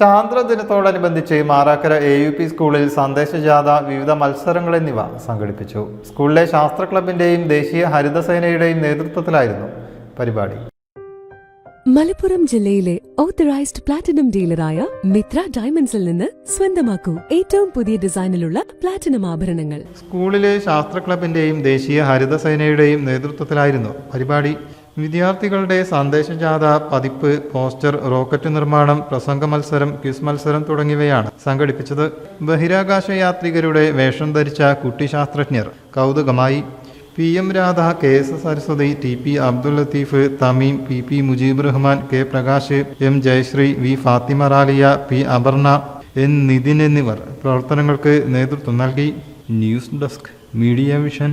ചാന്ദ്രദിനത്തോടനുബന്ധിച്ച് Marakkara A U P സ്കൂളിൽ സന്ദേശജാഥ വിവിധ മത്സരങ്ങൾ എന്നിവ സംഘടിപ്പിച്ചു. സ്കൂളിലെ ശാസ്ത്ര ക്ലബിന്റെയും ദേശീയ ഹരിതസേനയുടെയും നേതൃത്വത്തിലായിരുന്നു പരിപാടി. മലപ്പുറം ജില്ലയിലെ ഓത്തറൈസ്ഡ് പ്ലാറ്റിനം ഡീലറായ മിത്ര ഡയമണ്ട്സിൽ നിന്ന് സ്വന്തമാക്കൂ ഏറ്റവും പുതിയ ഡിസൈനിലുള്ള പ്ലാറ്റിനം ആഭരണങ്ങൾ. സ്കൂളിലെ ശാസ്ത്ര ക്ലബിന്റെയും ദേശീയ ഹരിതസേനയുടെയും നേതൃത്വത്തിലായിരുന്നു പരിപാടി. വിദ്യാർത്ഥികളുടെ സന്ദേശജാഥ പതിപ്പ് പോസ്റ്റർ റോക്കറ്റ് നിർമ്മാണം പ്രസംഗ മത്സരം ക്വിസ് മത്സരം തുടങ്ങിയവയാണ് സംഘടിപ്പിച്ചത്. ബഹിരാകാശ യാത്രികരുടെ വേഷം ധരിച്ച കുട്ടി ശാസ്ത്രജ്ഞർ. കൗതുകമായി. P M Radha K S Saraswathi T P Abdul Latheef Thameem P P Mujeeb Rahman K Prakash M Jayasree V Fathima Raliya P Aparna N Nithin എന്നിവർ പ്രവർത്തനങ്ങൾക്ക് നേതൃത്വം നൽകി. News desk media vision.